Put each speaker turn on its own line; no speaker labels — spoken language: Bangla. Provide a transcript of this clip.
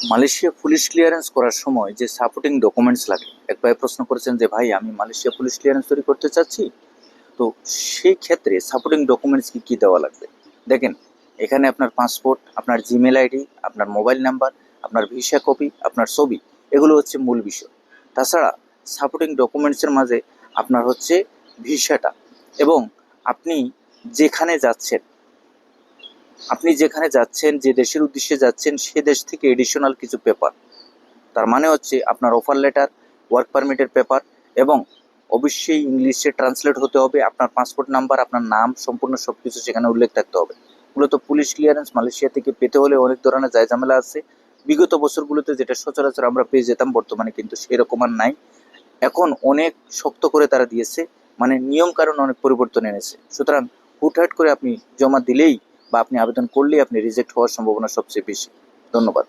মালয়েশিয়া পুলিশ ক্লিয়ারেন্স করার সময় যে সাপোর্টিং ডকুমেন্টস লাগে এক ভাই প্রশ্ন করেছেন যে, ভাই, আমি মালয়েশিয়া পুলিশ ক্লিয়ারেন্স তৈরি করতে চাচ্ছি? তো সেই ক্ষেত্রে সাপোর্টিং ডকুমেন্টস কি, কী দেওয়া লাগবে? দেখেন, এখানে আপনার পাসপোর্ট আপনার জিমেল আইডি আপনার মোবাইল নাম্বার আপনার ভিসা কপি আপনার ছবি, এগুলো হচ্ছে মূল বিষয়। তাছাড়া সাপোর্টিং ডকুমেন্টসের মাঝে আপনার হচ্ছে ভিসাটা এবং আপনি যেখানে যাচ্ছেন আপনি যেখানে যাচ্ছেন, যে দেশের উদ্দেশ্যে যাচ্ছেন, সে দেশ থেকে এডিশনাল কিছু পেপার তার মানে হচ্ছে আপনার অফার লেটার ওয়ার্ক পারমিটের পেপার এবং অবশ্যই ইংলিশে ট্রান্সলেট হতে হবে, আপনার পাসপোর্ট নাম্বার আপনার নাম, সম্পূর্ণ সব কিছু সেখানে উল্লেখ থাকতে হবে। মূলত পুলিশ ক্লিয়ারেন্স মালয়েশিয়া থেকে পেতে হলে অনেক ধরনের জায়জামেলা আছে। বিগত বছরগুলোতে যেটা সচরাচর আমরা পেয়ে যেতাম, বর্তমানে কিন্তু সেরকম আর নাই। এখন অনেক শক্ত করে তারা দিয়েছে মানে নিয়ম কারণ অনেক পরিবর্তন এনেছে। সুতরাং হুটহাট করে আপনি জমা দিলেই বা আপনি আবেদন করলেই আপনি রিজেক্ট হওয়ার সম্ভাবনা সবচেয়ে বেশি। ধন্যবাদ।